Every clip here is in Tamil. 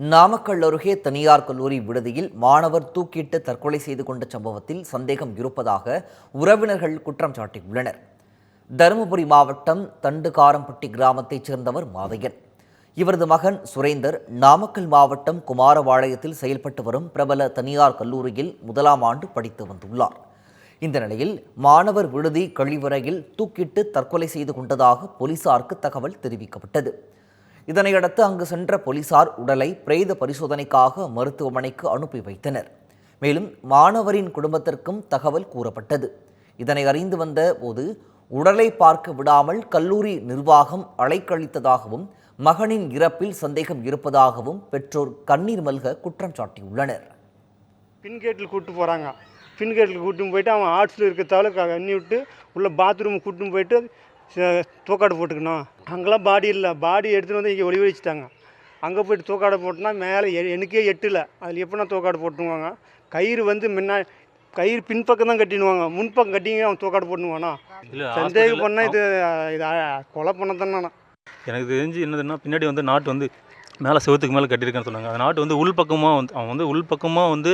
நாமக்கல் அருகே தனியார் கல்லூரி விடுதியில் மாணவர் தூக்கிட்டு தற்கொலை செய்து கொண்ட சம்பவத்தில் சந்தேகம் இருப்பதாக உறவினர்கள் குற்றம் சாட்டியுள்ளனர். தருமபுரி மாவட்டம் தண்டுகாரம்பட்டி கிராமத்தைச் சேர்ந்தவர் மாதையன். இவரது மகன் சுரேந்தர் நாமக்கல் மாவட்டம் குமாரபாளையத்தில் செயல்பட்டு வரும் பிரபல தனியார் கல்லூரியில் முதலாம் ஆண்டு படித்து வந்துள்ளார். இந்த நிலையில் மாணவர் விடுதி கழிவறையில் தூக்கிட்டு தற்கொலை செய்து கொண்டதாக போலீசாருக்கு தகவல் தெரிவிக்கப்பட்டது. இதனையடுத்து அங்கு சென்ற போலீசார் உடலை பிரேத பரிசோதனைக்காக மருத்துவமனைக்கு அனுப்பி வைத்தனர். மேலும் மாணவரின் குடும்பத்திற்கும் தகவல் கூறப்பட்டது. இதனை அறிந்து வந்த போது உடலை பார்க்க விடாமல் கல்லூரி நிர்வாகம் அலைக்கழித்ததாகவும் மகனின் இறப்பில் சந்தேகம் இருப்பதாகவும் பெற்றோர் கண்ணீர் மல்க குற்றம் சாட்டியுள்ளனர். பின்கேட்டில் கூப்பிட்டு போகிறாங்க பின்கேட்டில் கேட்டில் போயிட்டு அவன் ஆர்ட்ஸில் இருக்கிறதால கண்ணி விட்டு உள்ள பாத்ரூம் கூட்டின்னு போயிட்டு தூக்காடு போட்டுக்கணும். அங்கெல்லாம் பாடி இல்லை. பாடி எடுத்துகிட்டு வந்து இங்கே ஒளி வச்சுட்டாங்க அங்கே போயிட்டு தூக்காடு போட்டோன்னா மேலே எனக்கே எட்டில் அதில் எப்படின்னா தூக்காடு போட்டுருவாங்க. கயிறு வந்து முன்னா கயிறு பின்பக்கம் தான் கட்டிடுவாங்க. முன்பக்கம் கட்டிங்க அவன் தூக்காடு போட்டுவானா சந்தேகம் பண்ணால் இது இது கொலை பண்ண தானே எனக்கு தெரிஞ்சு என்னதுன்னா பின்னாடி வந்து நாட்டு வந்து மேலே செவத்துக்கு மேலே கட்டியிருக்கேன்னு சொன்னாங்க. அந்த நாட்டு வந்து உள்பக்கமாக வந்து அவன் வந்து உள்பக்கமாக வந்து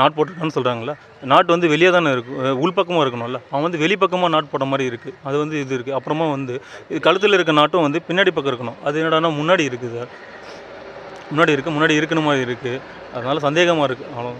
நாட் போட்டிருக்கான்னு சொல்கிறாங்களா நாட்டு வந்து வெளியே தானே இருக்கும் உள்பக்கமாக இருக்கணும்ல. அவன் வந்து வெளிப்பக்கமாக நாட் போட மாதிரி இருக்குது அது வந்து இது இருக்குது அப்புறமா வந்து இது கழுத்தில் இருக்க நாட்டும் வந்து பின்னாடி பக்கம் இருக்கணும். அது என்னடான்னா முன்னாடி இருக்குது சார். முன்னாடி இருக்குது முன்னாடி இருக்கணும் மாதிரி இருக்குது அதனால் சந்தேகமாக இருக்குது அவ்வளோ